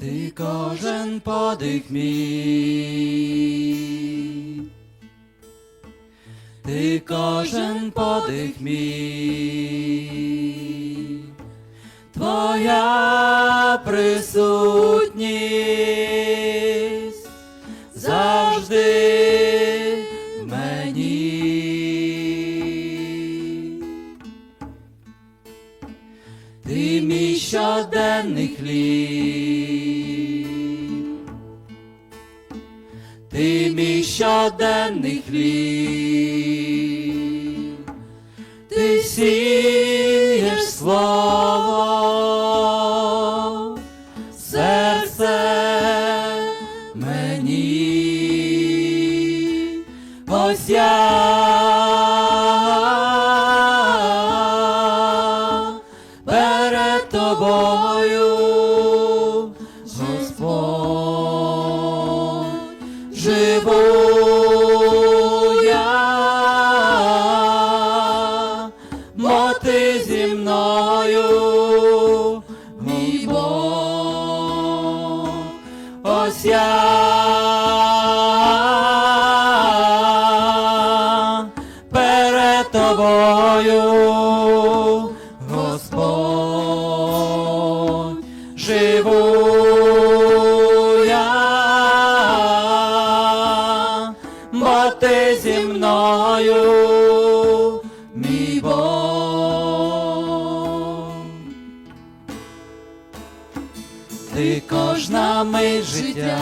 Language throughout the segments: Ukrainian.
ти кожен подих мій, ти кожен подих мій, твоя присутність завжди мені. Ти мій щоденний хліб, мій щоденний хліб, ти сієш слово, серце мені, ось я перед тобою, Господь, ось перед тобою, Ти кожна мить життя,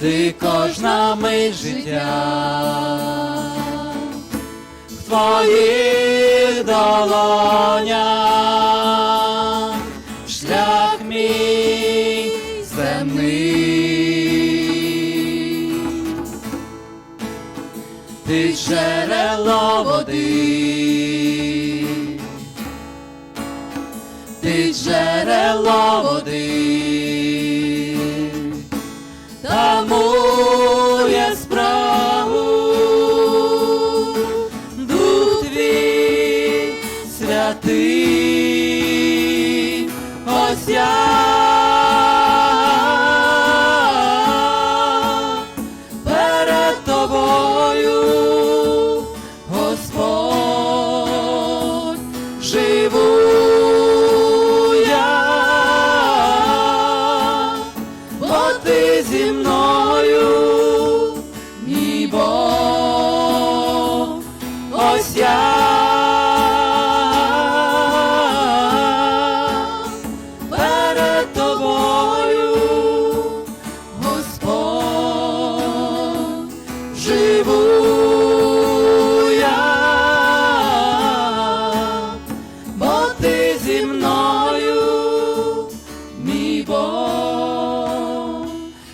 ти кожна мить життя, в твоїх долонях шлях мій земний, ти джерело води, ти джерело води, тамує справу, дух твій святий, ось я. Перед тобою, Господь, живу я. Тобою, Господь, живу бо ти зі мною, мій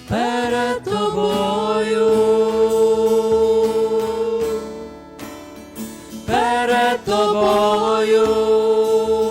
перед тобою, you.